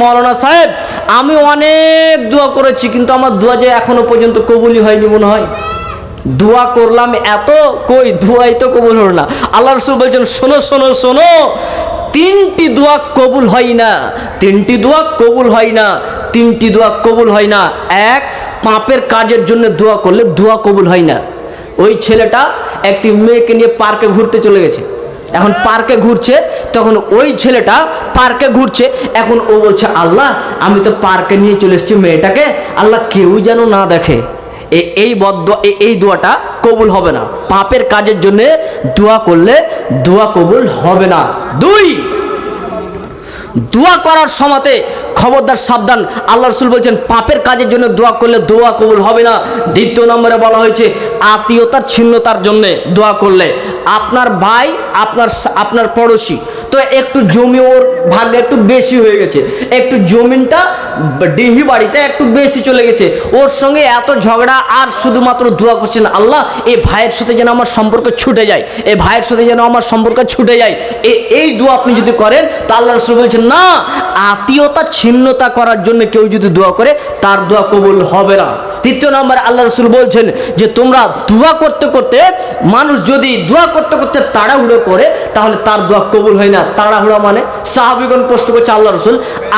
মৌলানা সাহেব, আমি অনেক দোয়া করেছি, কিন্তু আমার দোয়া যে এখনও পর্যন্ত কবুলই হয়নি মনে হয়। দোয়া করলাম এত, কই দোয়াই তো কবুল হলো না। আল্লাহ রসুল বলছেন, শোনো শোনো শোনো, তিনটি দোয়া কবুল হয় না, তিনটি দোয়া কবুল হয় না, তিনটি দোয়া কবুল হয় না। এক, পাপের কাজের জন্য দোয়া করলে দোয়া কবুল হয় না। ওই ছেলেটা একটি মেয়েকে নিয়ে পার্কে ঘুরতে চলে গেছে। এখন পার্কে ঘুরছে, তখন ওই ছেলেটা পার্কে ঘুরছে, এখন ও বলছে, আল্লাহ, আমি তো পার্কে নিয়ে চলে এসেছি মেয়েটাকে, আল্লাহ কেউ যেন না দেখে। এই বদ এই দোয়াটা কবুল হবে না। পাপের কাজের জন্যে দোয়া করলে দোয়া কবুল হবে না। দুই দোয়া করার সময়তে খবরদার সাবধান। আল্লাহ রসুল বলছেন, পাপের কাজের জন্য দোয়া করলে দোয়া কবুল হবে না। দ্বিতীয় নম্বরে বলা হয়েছে, আত্মীয়তার ছিন্নতার জন্যে দোয়া করলে। আপনার ভাই, আপনার আপনার পড়োশি তো একটু জমি ওর ভাগ্যে একটু বেশি হয়ে গেছে। একটু জমিনটা ডিহি বাড়িটা একটু বেশি চলে গেছে। ওর সঙ্গে এত ঝগড়া আর শুধুমাত্র দোয়া করছেন আল্লাহ এই ভাইয়ের সাথে যেন আমার সম্পর্ক ছুটে যায় এই ভাইয়ের সাথে যেন আমার সম্পর্ক ছুটে যায়। এ- এই দোয়া আপনি যদি করেন, তা আল্লাহ রসুল বলছেন, না, আত্মীয়তা ছিন্নতা করার জন্য কেউ যদি দোয়া করে, তার দোয়া কবুল হবে না। তৃতীয় নম্বর আল্লাহ রসুল বলছেন যে, তোমরা দোয়া করতে করতে, মানুষ যদি দোয়া করতে করতে তাড়াহুড়ো করে, তাহলে তার দোয়া কবুল হয় না। তাড়াহুড়া মানে? সাহাবিগণ প্রশ্ন করছে আল্লাহ রসুল,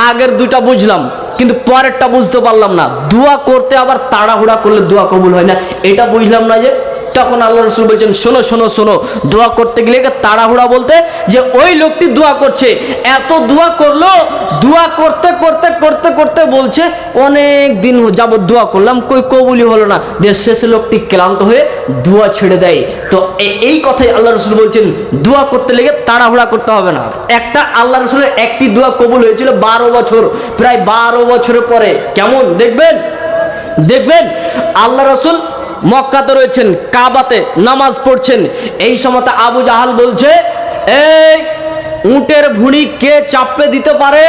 আগের দুটা বুঝলাম, কিন্তু পরেরটা বুঝতে পারলাম না। দোয়া করতে আবার তাড়াহুড়া করলে দোয়া কবুল হয় না। এটা বুঝলাম না যে তখন আল্লাহ রসুল বলছেন, শোনো শোনো শোনো, দোয়া করতে গেলে তাড়াহুড়া বলতে যে ওই লোকটি দোয়া করছে। এত দোয়া করল, দোয়া করতে করতে করতে করতে বলছে, অনেক দিন যাবত দোয়া করলাম, কই কবুলি হলো না। যে শেষে লোকটি ক্লান্ত হয়ে দোয়া ছেড়ে দেয়। তো এই কথাই আল্লাহ রসুল বলছেন, দোয়া করতে লেগে তাড়াহুড়া করতে হবে না। একটা আল্লাহ রসুলের একটি দোয়া কবুল হয়েছিল বারো বছর, প্রায় বারো বছরের পরে। কেমন? দেখবেন? দেখবেন? আল্লাহ রসুল মক্কাতে রয়েছেন, কাবাতে নামাজ পড়ছেন। এই সময় আবু জাহাল বলছে, এই উটের ভুঁড়ি কে চাপে দিতে পারে?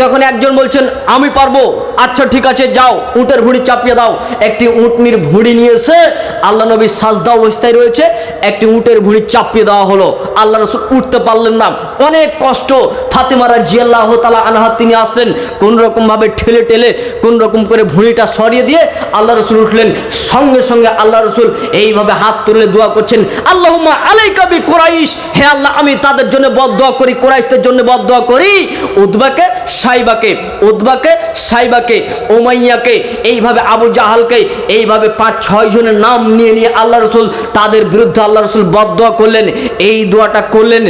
তখন একজন বলছেন, আমি পারব। আচ্ছা ঠিক আছে, যাও, উটের ভুঁড়ি চাপিয়ে দাও। একটি উটনির ভুঁড়ি নিয়ে এসে আল্লাহ নবী সাজদা অবস্থায় রয়েছে, একটি উটের ভুঁড়ি চাপিয়ে দেওয়া হলো। আল্লাহ রসুল উঠতে পারলেন না। অনেক কষ্ট ফাতেমারা জিয়াল্লাহ তালা আনহা তিনি আসলেন কোন রকমভাবে ঠেলে ঠেলে কোন রকম করে ভুঁড়িটা সরিয়ে দিয়ে আল্লাহ রসুল উঠলেন। সঙ্গে সঙ্গে আল্লাহ রসুল এইভাবে হাত তুলে দোয়া করছেন, আল্লাহুম্মা আলাইকাবি কোরাইশ। হে আল্লাহ, আমি তাদের জন্য বদদোয়া করি, কোরাইশদের জন্য বদদোয়া করি। উদ্বাকে সাইবাকে উদ্বাকে সাইবাকে ওমাইয়াকে এইভাবে আবু জাহালকে, এইভাবে পাঁচ, ছয় জনের নাম নিয়ে নিয়ে আল্লাহ রসুল তাদের বিরুদ্ধে আল্লাহ রসুল বদদোয়া করলেন। এই দোয়াটা করলেন।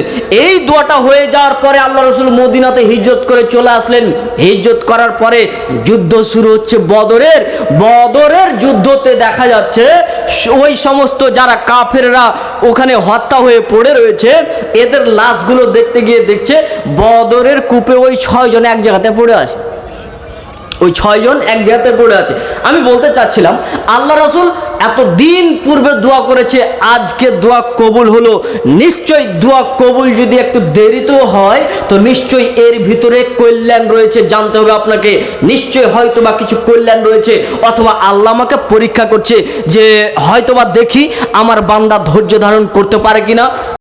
এই দোয়াটা হয়ে যাওয়ার পরে আল্লাহ রসুল মদিনাতে হিজরত করে চলে আসলেন। হিজরত করার পরে যুদ্ধ শুরু হচ্ছে বদরের। বদরের যুদ্ধতে দেখা যাচ্ছে, ওই সমস্ত যারা কাফেররা ওখানে হত্যা হয়ে পড়ে রয়েছে, এদের লাশগুলো দেখতে গিয়ে দেখছে, বদরের কূপে ওই ছয়জন এক জায়গাতে পড়ে আছে। ওই ছয়জন এক জায়গাতে পড়ে আছে। আমি বলতে চাচ্ছিলাম, আল্লাহ রসুল এত দিন পূর্বে দোয়া করেছে, আজকে দোয়া কবুল হলো। নিশ্চয়ই দোয়া কবুল যদি একটু দেরিতেও হয়, তো নিশ্চয়ই এর ভিতরে কল্যাণ রয়েছে, জানতে হবে আপনাকে। নিশ্চয়ই হয়তো বা কিছু কল্যাণ রয়েছে, অথবা আল্লাহ আমাকে পরীক্ষা করছে যে হয়তোবা দেখি আমার বান্দা ধৈর্য ধারণ করতে পারে কিনা।